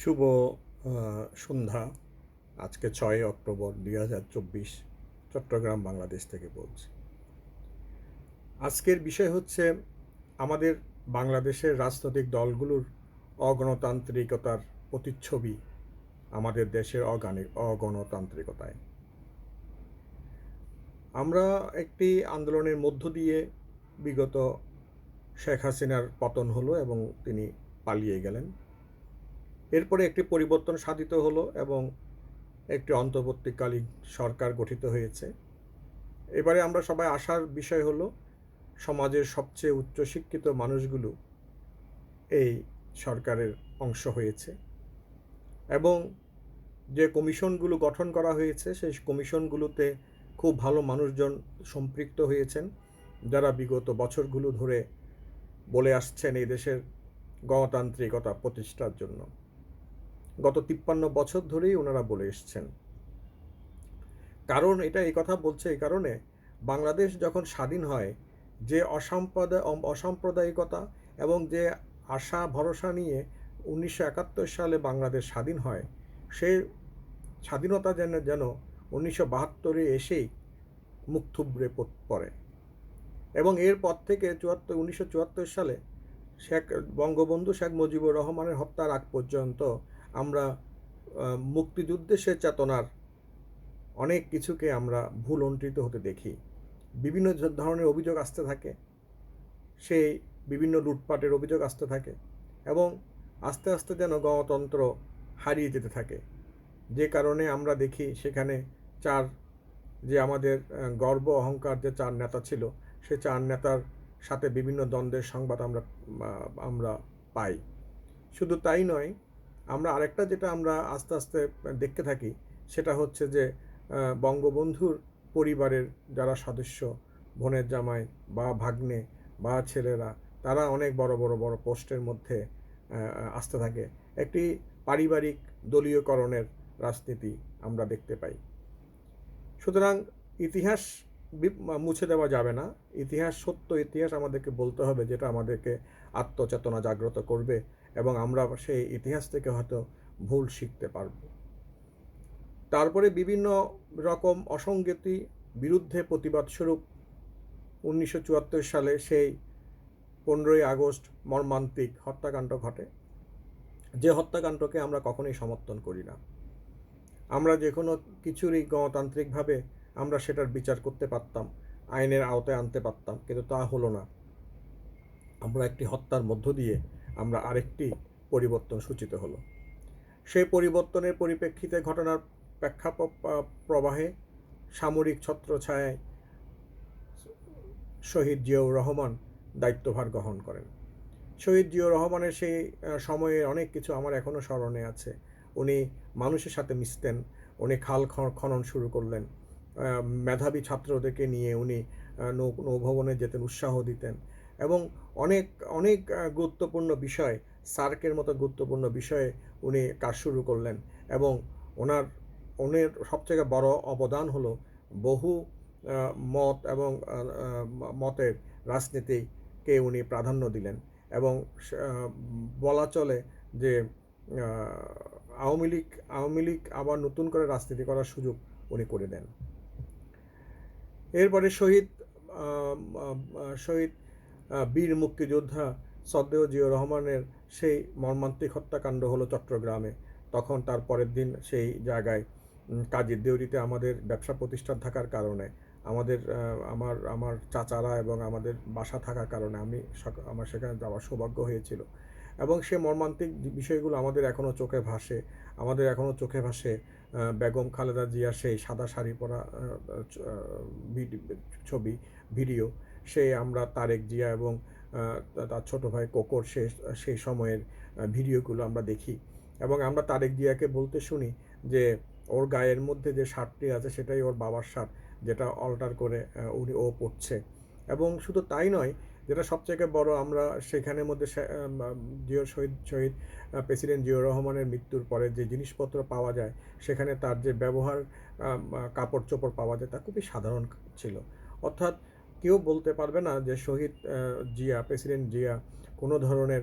শুভ সন্ধ্যা। আজকে ছয় অক্টোবর দুই হাজার চব্বিশ, চট্টগ্রাম, বাংলাদেশ থেকে বলছি। আজকের বিষয় হচ্ছে আমাদের বাংলাদেশের রাজনৈতিক দলগুলোর অগণতান্ত্রিকতার প্রতিচ্ছবি আমাদের দেশের অগানি, অগণতান্ত্রিকতায়। আমরা একটি আন্দোলনের মধ্য দিয়ে বিগত শেখ হাসিনার পতন হলো এবং তিনি পালিয়ে গেলেন। এরপরে একটি পরিবর্তন সাধিত হলো এবং একটি অন্তর্বর্তীকালীন সরকার গঠিত হয়েছে। এবারে আমরা সবাই আসার বিষয় হলো, সমাজের সবচেয়ে উচ্চশিক্ষিত মানুষগুলো এই সরকারের অংশ হয়েছে এবং যে কমিশনগুলো গঠন করা হয়েছে, সেই কমিশনগুলোতে খুব ভালো মানুষজন সম্পৃক্ত হয়েছেন, যারা বিগত বছরগুলো ধরে বলে আসছেন এই দেশের গণতান্ত্রিকতা প্রতিষ্ঠার জন্য। গত তিপ্পান্ন বছর ধরেই ওনারা বলে এসছেন। কারণ এটা এই কথা বলছে এই কারণে, বাংলাদেশ যখন স্বাধীন হয়, যে অসাম্প্রদায় অসাম্প্রদায়িকতা এবং যে আশা, ভরসা নিয়ে উনিশশো একাত্তর সালে বাংলাদেশ স্বাধীন হয় সে স্বাধীনতা যেন যেন উনিশশো বাহাত্তরে এসেই মুখ থুবড়ে পড়ে এবং এরপর থেকে চুয়াত্তর উনিশশো চুয়াত্তর সালে শেখ বঙ্গবন্ধু শেখ মুজিবুর রহমানের হত্যার আগ পর্যন্ত আমরা আহ, মুক্তিযুদ্ধের সে চেতনার অনেক কিছুকে আমরা ভুল অন্ত্রিত হতে দেখি। বিভিন্ন ধরনের অভিযোগ আসতে থাকে। সেই বিভিন্ন লুটপাটের অভিযোগ আসতে থাকে এবং আস্তে আস্তে যেন গণতন্ত্র হারিয়ে যেতে থাকে। যে কারণে আমরা দেখি সেখানে চার যে আমাদের গর্ব অহংকার যে চার নেতা ছিল সে চার নেতার সাথে বিভিন্ন দ্বন্দ্বের সংবাদ আমরা আমরা পাই। শুধু তাই নয় আমরা আরেকটা যেটা আমরা আস্তে আস্তে দেখতে থাকি, সেটা হচ্ছে যে বঙ্গবন্ধুর পরিবারের যারা সদস্য, বোনের জামাই বা ভাগ্নে বা ছেলেরা, তারা অনেক বড় বড় বড় পোস্টের মধ্যে আসতে থাকে। একটি পারিবারিক দলীয়করণের রাজনীতি আমরা দেখতে পাই। সুতরাং ইতিহাস মুছে দেওয়া যাবে না। ইতিহাস সত্য ইতিহাস আমাদেরকে বলতে হবে, যেটা আমাদেরকে আত্মচেতনা জাগ্রত করবে। এবং আমরা সেই ইতিহাস থেকে হয়তো ভুল শিখতে পারব। তারপরে বিভিন্ন রকম অসঙ্গতি বিরুদ্ধে প্রতিবাদস্বরূপ উনিশশো চুয়াত্তর সালে সেই পনেরোই আগস্ট মর্মান্তিক হত্যাকাণ্ড ঘটে। যে হত্যাকাণ্ডকে আমরা কখনোই সমর্থন করি না। আমরা যে কোনো কিছুরই গণতান্ত্রিকভাবে আমরা সেটার বিচার করতে পারতাম, আইনের আওতায় আনতে পারতাম, কিন্তু তা হলো না। আমরা একটি হত্যার মধ্য দিয়ে আমরা আরেকটি পরিবর্তন সূচিত হলো। সেই পরিবর্তনের পরিপ্রেক্ষিতে ঘটনার প্রেক্ষাপ প্রবাহে সামরিক ছত্রছায়ায় শহীদ জিয়াউর রহমান দায়িত্বভার গ্রহণ করেন। শহীদ জিয়াউর রহমানের সেই সময়ে অনেক কিছু আমার এখনও স্মরণে আছে। উনি মানুষের সাথে মিশতেন, উনি খাল খনন শুরু করলেন মেধাবী ছাত্রদেরকে নিয়ে উনি নৌ, নৌভবনে যেতেন, উৎসাহ দিতেন এবং অনেক অনেক গুরুত্বপূর্ণ বিষয়, সার্কের মতো গুরুত্বপূর্ণ বিষয়ে উনি কাজ শুরু করলেন এবং ওনার, ওনের সবথেকে বড় অবদান হলো বহু মত এবং মতের রাজনীতিকে উনি প্রাধান্য দিলেন এবং বলা চলে যে আওয়ামী লীগ আওয়ামী লীগ আবার নতুন করে রাজনীতি করার সুযোগ উনি করে দেন। এরপরে শহীদ শহীদ বীর মুক্তিযোদ্ধা সদ্দেহ জিয়র রহমানের সেই মর্মান্তিক হত্যাকাণ্ড হলো চট্টগ্রামে। তখন তার পরের দিন সেই জায়গায় কাজের দেউরিতে আমাদের ব্যবসা প্রতিষ্ঠান থাকার কারণে, আমাদের আমার আমার চাচারা এবং আমাদের বাসা থাকার কারণে আমি আমার সেখানে যাওয়ার সৌভাগ্য হয়েছিল। এবং সে মর্মান্তিক বিষয়গুলো আমাদের এখনও চোখে ভাসে। আমাদের এখনও চোখে ভাসে বেগম খালেদা জিয়ার সেই সাদা শাড়ি পরা ছবি, ভিডিও। সে আমরা তারেক জিয়া এবং তার ছোট ভাই কোকর সে, সেই সময়ের ভিডিওগুলো আমরা দেখি। এবং আমরা তারেক জিয়াকে বলতে শুনি যে, ওর গায়ের মধ্যে যে শার্টটি আছে সেটাই ওর বাবার শার্ট, যেটা অল্টার করে উনি, ও পড়ছে এবং শুধু তাই নয়, যেটা সবথেকে বড় আমরা সেখানের মধ্যে জিও শহীদ শহীদ প্রেসিডেন্ট জিয়াউর রহমানের মৃত্যুর পরে যে জিনিসপত্র পাওয়া যায়, সেখানে তার যে ব্যবহার কাপড় চোপড় পাওয়া যায়, তা খুবই সাধারণ ছিল। অর্থাৎ কেউ বলতে পারবে না যে শহীদ জিয়া, প্রেসিডেন্ট জিয়া কোনো ধরনের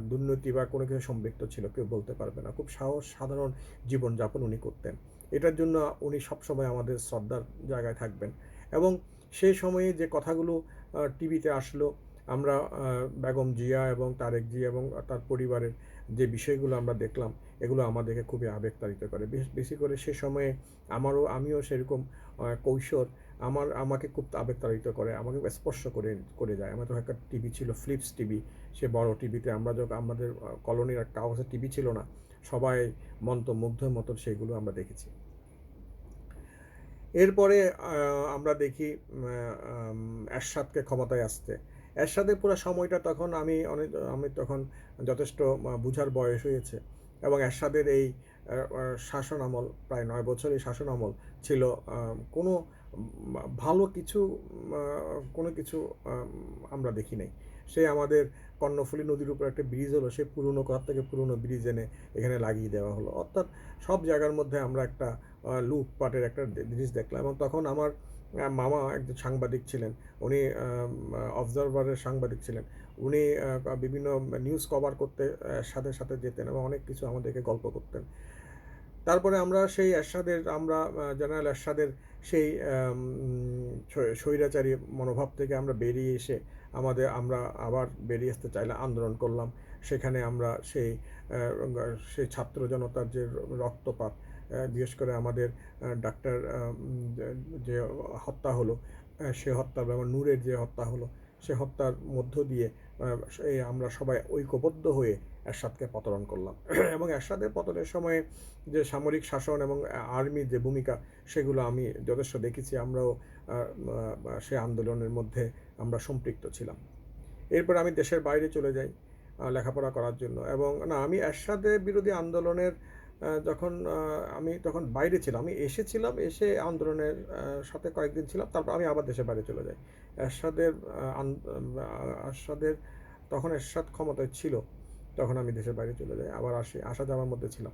দুর্নীতি বা কোনো কিছু সম্পৃক্ত ছিল, কেউ বলতে পারবে না। খুব সাহস, সাধারণ জীবনযাপন উনি করতেন। এটার জন্য উনি সবসময় আমাদের শ্রদ্ধার জায়গায় থাকবেন। এবং সেই সময়ে যে কথাগুলো টিভিতে আসলো, আমরা বেগম জিয়া এবং তারেক জিয়া এবং তার পরিবারের যে বিষয়গুলো আমরা দেখলাম, এগুলো আমাদেরকে খুবই আবেগতাড়িত করে। বেশ- করে সে সময়ে আমারও, আমিও সেরকম কৈশোর আমার, আমাকে খুব আবেগতাড়িত করে, আমাকে স্পর্শ করে করে যায়। আমার তো একটা টিভি ছিল ফ্লিপস টিভি সে বড় টিভিতে আমরা যখন, আমাদের কলোনির একটা অবস্থা টিভি ছিল না, সবাই মন্ত্রমুগ্ধের মতো সেগুলো আমরা দেখেছি। এরপরে আমরা দেখি এরশাদকে ক্ষমতায় আসতে। এরশাদের পুরো সময়টা তখন আমি অনেক আমি তখন যথেষ্ট বুঝার বয়স হয়েছে এবং এরশাদের এই শাসন আমল, প্রায় নয় বছর এই শাসন আমল ছিল কোনো ভালো কিছু কোনো কিছু আমরা দেখি নাই। সে আমাদের কর্ণফুলী নদীর উপর একটা ব্রিজ হলো, সে পুরনো ঘর থেকে পুরনো ব্রিজ এনে এখানে লাগিয়ে দেওয়া হলো। অর্থাৎ সব জায়গার মধ্যে আমরা একটা লুটপাটের একটা জিনিস দেখলাম এবং তখন আমার মামা একজন সাংবাদিক ছিলেন। উনি অবজারভারের সাংবাদিক ছিলেন। উনি বিভিন্ন নিউজ কভার করতে সাথে সাথে যেতেন এবং অনেক কিছু আমাদেরকে গল্প করতেন। তারপরে আমরা সেই এরশাদের, আমরা জেনারেল এরশাদের সেই স্বৈরাচারী মনোভাব থেকে আমরা বেরিয়ে এসে আমাদের, আমরা আবার বেরিয়ে আসতে চাইলে আন্দোলন করলাম। সেখানে আমরা সেই সেই ছাত্র জনতার যে রক্তপাত বিশেষ করে আমাদের ডাক্তার যে- হত্যা হলো সে হত্যা এবং নূরের যে হত্যা হলো, সে হত্যার মধ্য দিয়ে আমরা সবাই ঐক্যবদ্ধ হয়ে এরশাদকে পতন করলাম। এবং এরশাদের পতনের সময়ে যে সামরিক শাসন এবং আর্মির যে ভূমিকা, সেগুলো আমি যথেষ্ট দেখেছি। আমরাও সে আন্দোলনের মধ্যে আমরা সম্পৃক্ত ছিলাম। এরপর আমি দেশের বাইরে চলে যাই লেখাপড়া করার জন্য। এবং না, আমি এরশাদের বিরোধী আন্দোলনের যখন আমি তখন বাইরে ছিলাম, আমি এসেছিলাম, এসে আন্দোলনের সাথে কয়েকদিন ছিলাম, তারপর আমি আবার দেশের বাইরে চলে যাই। এরশাদের এরশাদের, তখন এরশাদ ক্ষমতায় ছিল। তখন আমি দেশের বাইরে চলে যাই, আবার আসি, আসা যাওয়ার মধ্যে ছিলাম।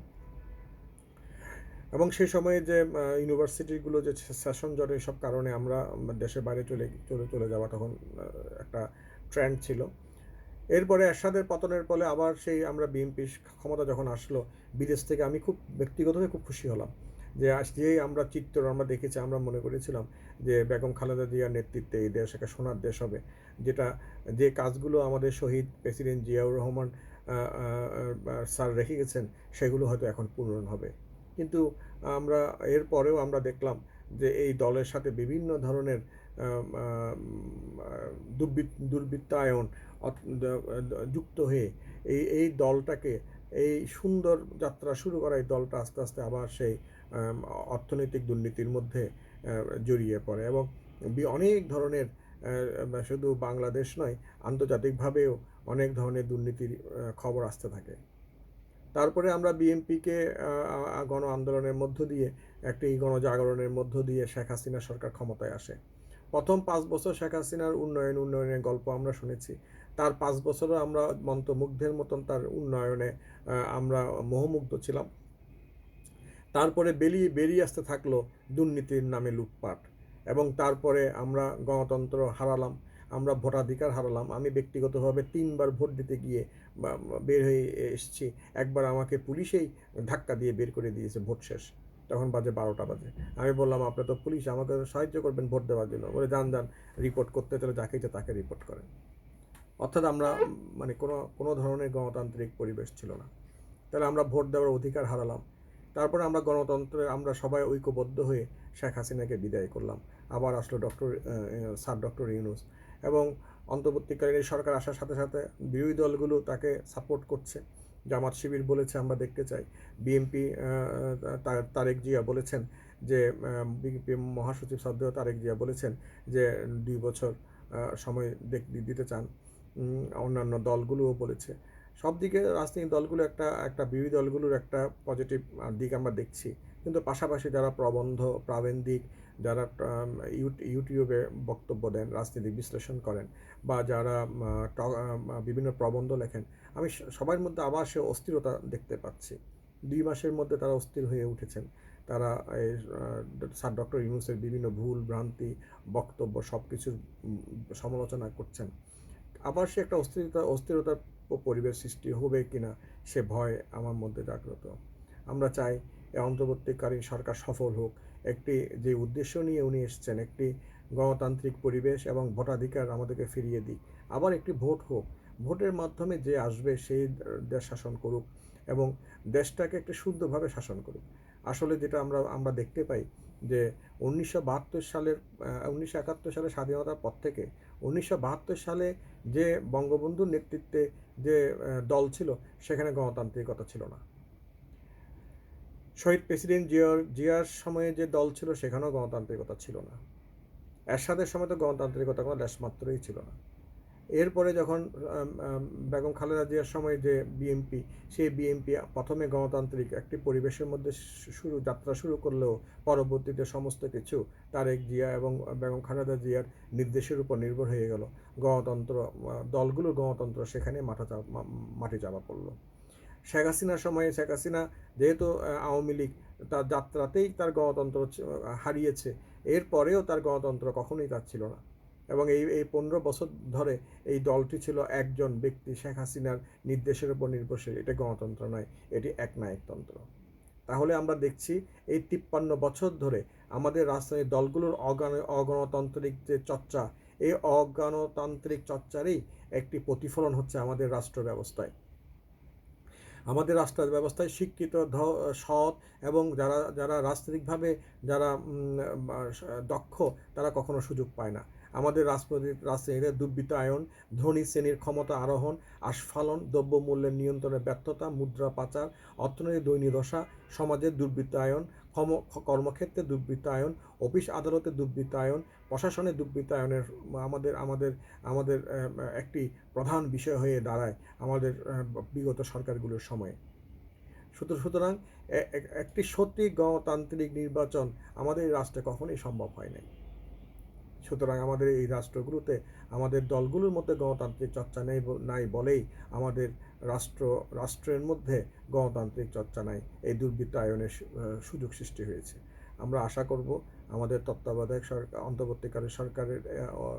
এবং সেই সময়ে যে ইউনিভার্সিটিগুলো যে সেশন জটের সব কারণে আমরা দেশের বাইরে চলে চলে চলে যাওয়া তখন একটা ট্রেন্ড ছিল। এরপরে এরশাদের পতনের ফলে আবার সেই আমরা বিএনপি ক্ষমতা যখন আসলো, বিদেশ থেকে আমি খুব ব্যক্তিগতভাবে খুব খুশি হলাম। যে যে আমরা চিত্র আমরা দেখেছি, আমরা মনে করেছিলাম যে, বেগম খালেদা জিয়ার নেতৃত্বে এই দেশ একটা সোনার দেশ হবে। যেটা, যে কাজগুলো আমাদের শহীদ প্রেসিডেন্ট জিয়াউর রহমান স্যার রেখে গেছেন সেগুলো হয়তো এখন পূরণ হবে। কিন্তু আমরা, এর পরেও আমরা দেখলাম যে এই দলের সাথে বিভিন্ন ধরনের দুর্বৃত্তায়ন যুক্ত হয়ে এই এই দলটাকে, এই সুন্দর যাত্রা শুরু করা এই দলটা আস্তে আস্তে আবার সেই অর্থনৈতিক দুর্নীতির মধ্যে জড়িয়ে পড়ে এবং অনেক ধরনের শুধু বাংলাদেশ নয়, আন্তর্জাতিকভাবেও অনেক ধরনের দুর্নীতির খবর আসতে থাকে। তারপরে আমরা বিএনপিকে গণ আন্দোলনের মধ্য দিয়ে, একটি গণজাগরণের মধ্য দিয়ে শেখ হাসিনা সরকার ক্ষমতায় আসে। প্রথম পাঁচ বছর শেখ হাসিনার উন্নয়ন, উন্নয়নের গল্প আমরা শুনেছি। তার পাঁচ বছরও আমরা মন্ত্রমুগ্ধের মতন তার উন্নয়নে আমরা মোহমুগ্ধ ছিলাম। তারপরে বেরিয়ে বেরিয়ে আসতে থাকল দুর্নীতির নামে লুটপাট। এবং তারপরে আমরা গণতন্ত্র হারালাম, আমরা ভোটাধিকার হারালাম। আমি ব্যক্তিগতভাবে তিনবার ভোট দিতে গিয়ে বের হয়ে এসেছি। একবার আমাকে পুলিশেই ধাক্কা দিয়ে বের করে দিয়েছে ভোট শেষ। তখন বাজে বারোটা বাজে। আমি বললাম, আপনি তো পুলিশ, আমাকে সাহায্য করবেন ভোট দেওয়ার জন্য। বলে, যান যান রিপোর্ট করতে তাহলে যাকে ইচ্ছে তাকে রিপোর্ট করেন। অর্থাৎ আমরা মানে কোনো কোনো ধরনের গণতান্ত্রিক পরিবেশ ছিল না। তাহলে আমরা ভোট দেওয়ার অধিকার হারালাম। তারপরে আমরা গণতন্ত্রের আমরা সবাই ঐক্যবদ্ধ হয়ে শেখ হাসিনাকে বিদায় করলাম। আবার আসলো ডক্টর স্যার ডক্টর ইউনুস। এবং অন্তর্বর্তীকালীন এই সরকার আসার সাথে সাথে বিরোধী দলগুলো তাকে সাপোর্ট করছে। জামাত শিবির বলেছে, আমরা দেখতে চাই। বিএনপি তারেক জিয়া বলেছেন যে বিএনপি মহাসচিব সদ্য তারেক জিয়া বলেছেন যে, দুই বছর সময় দিতে চান। অন্যান্য দলগুলোও বলেছে। সব দিকে রাজনৈতিক দলগুলো একটা একটা বিরোধী দলগুলোর একটা পজিটিভ দিক আমরা দেখছি। কিন্তু পাশাপাশি যারা প্রবন্ধ, প্রাবন্ধিক, যারা ইউটিউবে বক্তব্য দেন রাজনীতিক বিশ্লেষণ করেন, বা যারা বিভিন্ন প্রবন্ধ লেখেন, আমি সবার মধ্যে আবার সে অস্থিরতা দেখতে পাচ্ছি। দুই মাসের মধ্যে তারা অস্থির হয়ে উঠেছেন। তারা স্যার ডক্টর ইউনুসের বিভিন্ন ভুল, ভ্রান্তি, বক্তব্য সব কিছুর সমালোচনা করছেন। আবার সে একটা অস্থিরতা, অস্থিরতার পরিবেশ সৃষ্টি হবে কিনা সে ভয় আমার মধ্যে জাগ্রত। আমরা চাই অন্তর্বর্তীকালীন সরকার সফল হোক। একটি যে উদ্দেশ্য নিয়ে উনি এসেছেন, একটি গণতান্ত্রিক পরিবেশ এবং ভোটাধিকার আমাদেরকে ফিরিয়ে দিক। আবার একটি ভোট হোক। ভোটের মাধ্যমে যে আসবে সেই দেশ শাসন করুক এবং দেশটাকে একটি শুদ্ধভাবে শাসন করুক। আসলে যেটা আমরা আমরা দেখতে পাই যে উনিশশো বাহাত্তর সালের উনিশশো একাত্তর সালে স্বাধীনতার পর থেকে উনিশশো বাহাত্তর সালে যে বঙ্গবন্ধুর নেতৃত্বে যে দল ছিল, সেখানে গণতান্ত্রিকতা ছিল না। শহীদ প্রেসিডেন্ট জিয়ার জিয়ার সময়ে যে দল ছিল, সেখানেও গণতান্ত্রিকতা ছিল না। এরশাদের সময় তো গণতান্ত্রিকতা কোনো দেশমাত্রই ছিল না। এরপরে যখন বেগম খালেদা জিয়ার সময় যে বিএনপি সেই বিএনপি প্রথমে গণতান্ত্রিক একটি পরিবেশের মধ্যে শুরু, যাত্রা শুরু করলেও পরবর্তীতে সমস্ত কিছু তারেক জিয়া এবং বেগম খালেদা জিয়ার নির্দেশের উপর নির্ভর হয়ে গেল। গণতন্ত্র দলগুলোর গণতন্ত্র সেখানে মাথা মাটি চাপা পড়ল। শেখ হাসিনার সময়ে শেখ হাসিনা যেহেতু আওয়ামী লীগ, তার যাত্রাতেই তার গণতন্ত্র হারিয়েছে। এরপরেও তার গণতন্ত্র কখনোই তার ছিল না। এবং এই এই পনেরো বছর ধরে এই দলটি ছিল একজন ব্যক্তি, শেখ হাসিনার নির্দেশের উপর নির্ভরশীল। এটা গণতন্ত্র নয়, এটি একনায়কতন্ত্র। তাহলে আমরা দেখছি এই তিপ্পান্ন বছর ধরে আমাদের রাজনৈতিক দলগুলোর অগণ, অগণতান্ত্রিক যে চর্চা, এই অগণতান্ত্রিক চর্চারই একটি প্রতিফলন হচ্ছে আমাদের রাষ্ট্র ব্যবস্থায় আমাদের রাষ্ট্র ব্যবস্থায় শিক্ষিত সৎ এবং যারা যারা রাজনৈতিকভাবে যারা দক্ষ, তারা কখনো সুযোগ পায় না। আমাদের রাজনীতিতে দুর্বৃত্তায়ন, ধনী শ্রেণির ক্ষমতা আরোহণ, আস্ফালন, দ্রব্যমূল্যের নিয়ন্ত্রণে ব্যর্থতা, মুদ্রা পাচার, অর্থনৈতিক দৈন্যদশা সমাজের দুর্বৃত্তায়ন, কর্ম- কর্মক্ষেত্রে দুর্বৃত্তায়ন, অফিস আদালতে দুর্বৃত্তায়ন প্রশাসনের দুর্বৃত্তায়নের আমাদের আমাদের আমাদের একটি প্রধান বিষয় হয়ে দাঁড়ায় আমাদের বিগত সরকারগুলোর সময়ে। সুতরাং একটি সত্যি গণতান্ত্রিক নির্বাচন আমাদের রাষ্ট্রে কখনোই সম্ভব হয় নাই। সুতরাং আমাদের এই রাষ্ট্রগুলোতে আমাদের দলগুলোর মধ্যে গণতান্ত্রিক চর্চা নেই নাই বলেই আমাদের রাষ্ট্র রাষ্ট্রের মধ্যে গণতান্ত্রিক চর্চা নাই। এই দুর্বৃত্তায়নের সু- আহ, সুযোগ সৃষ্টি হয়েছে। আমরা আশা করব আমাদের তত্ত্বাবধায়ক সরকার অন্তর্বর্তীকালীন সরকারের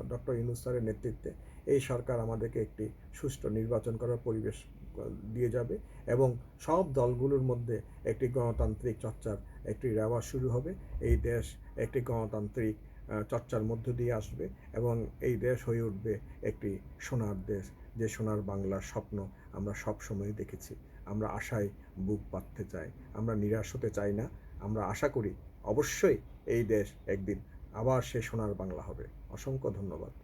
ডক্টর ইউনুস স্যারের নেতৃত্বে এই সরকার আমাদেরকে একটি সুষ্ঠু নির্বাচন করার পরিবেশ দিয়ে যাবে এবং সব দলগুলোর মধ্যে একটি গণতান্ত্রিক চর্চার একটি রেওয়াজ শুরু হবে। এই দেশ একটি গণতান্ত্রিক চর্চার মধ্য দিয়ে আসবে এবং এই দেশ হয়ে উঠবে একটি সোনার দেশ। যে সোনার বাংলার স্বপ্ন আমরা সব সময় দেখেছি। আমরা আশায় বুক পাততে চাই। আমরা নিরাশ হতে চাই না। আমরা আশা করি অবশ্যই এই দেশ একদিন আবার সে সোনার বাংলা হবে। অসংখ্য ধন্যবাদ।